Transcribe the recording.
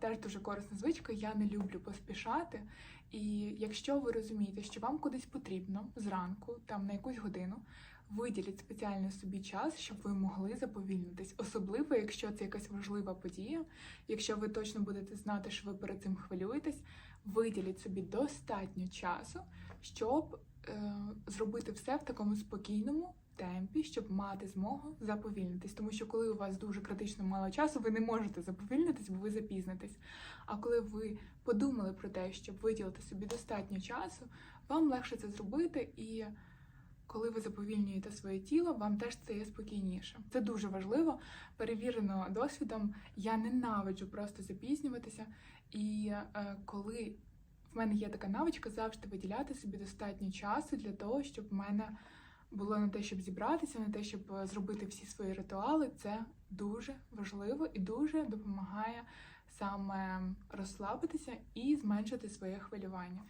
Теж дуже корисна звичка. Я не люблю поспішати. І якщо ви розумієте, що вам кудись потрібно зранку, там на якусь годину, виділіть спеціально собі час, щоб ви могли заповільнитись, особливо якщо це якась важлива подія. Якщо ви точно будете знати, що ви перед цим хвилюєтесь, виділіть собі достатньо часу, щоб е, зробити все в такому спокійному темпі, щоб мати змогу заповільнитись. Тому що коли у вас дуже критично мало часу, ви не можете заповільнитись, бо ви запізнитесь. А коли ви подумали про те, щоб виділити собі достатньо часу, вам легше це зробити і. Коли ви заповільнюєте своє тіло, вам теж стає спокійніше. Це дуже важливо. Перевірено досвідом. Я ненавиджу просто запізнюватися. І е, коли в мене є така навичка завжди виділяти собі достатньо часу для того, щоб в мене було на те, щоб зібратися, на те, щоб е, зробити всі свої ритуали, це дуже важливо і дуже допомагає саме розслабитися і зменшити своє хвилювання.